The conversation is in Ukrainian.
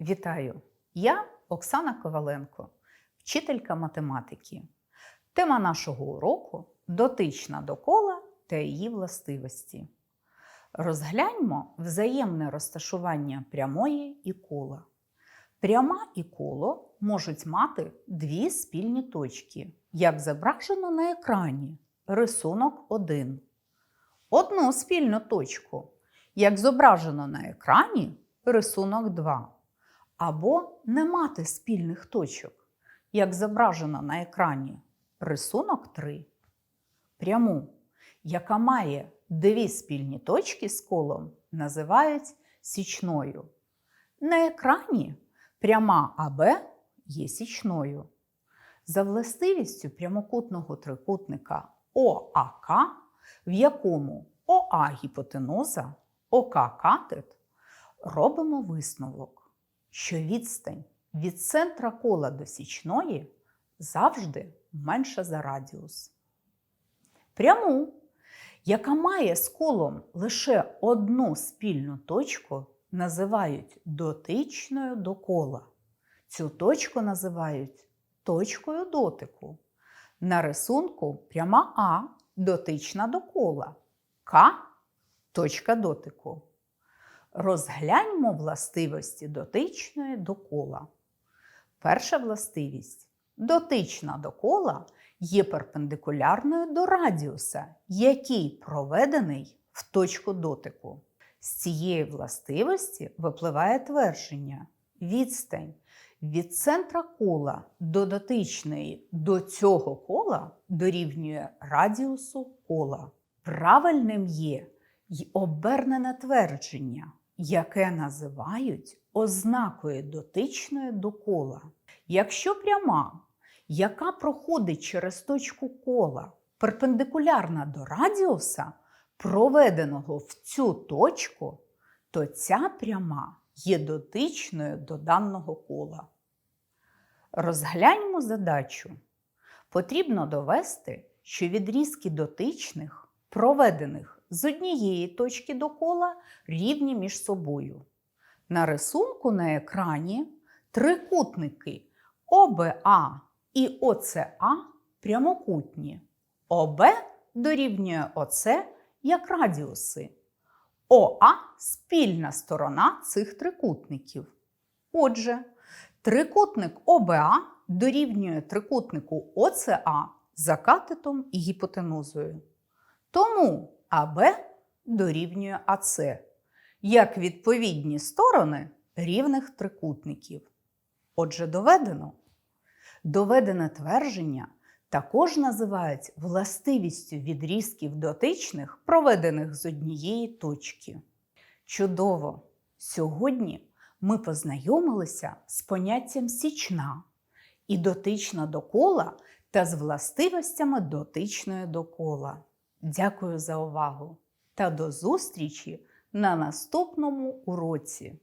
Вітаю! Я Оксана Коваленко, вчителька математики. Тема нашого уроку дотична до кола та її властивості. Розгляньмо взаємне розташування прямої і кола. Пряма і коло можуть мати дві спільні точки, як зображено на екрані рисунок 1. Одну спільну точку, як зображено на екрані рисунок 2. Або не мати спільних точок, як зображено на екрані рисунок 3. Пряму, яка має дві спільні точки з колом, називають січною. На екрані пряма АБ є січною. За властивістю прямокутного трикутника ОАК, в якому ОА гіпотенуза, ОК катет, робимо висновок, що відстань від центра кола до січної завжди менша за радіус. Пряму, яка має з колом лише одну спільну точку, називають дотичною до кола. Цю точку називають точкою дотику. На рисунку пряма А дотична до кола, К точка дотику. Розгляньмо властивості дотичної до кола. Перша властивість дотична до кола є перпендикулярною до радіуса, який проведений в точку дотику. З цієї властивості випливає твердження відстань від центра кола до дотичної до цього кола дорівнює радіусу кола. Правильним є й обернене твердження, яке називають ознакою дотичної до кола. Якщо пряма, яка проходить через точку кола, перпендикулярна до радіуса, проведеного в цю точку, то ця пряма є дотичною до даного кола. Розгляньмо задачу. Потрібно довести, що відрізки дотичних, проведених з однієї точки до кола, рівні між собою. На рисунку на екрані трикутники ОБА і ОЦА прямокутні. ОБ дорівнює ОЦ як радіуси. ОА спільна сторона цих трикутників. Отже, трикутник ОБА дорівнює трикутнику ОЦА за катетом і гіпотенузою. Тому АБ дорівнює АЦ як відповідні сторони рівних трикутників. Отже, доведено. Доведене твердження також називають властивістю відрізків дотичних, проведених з однієї точки. Чудово! Сьогодні ми познайомилися з поняттям січна і дотична до кола та з властивостями дотичної до кола. Дякую за увагу та до зустрічі на наступному уроці!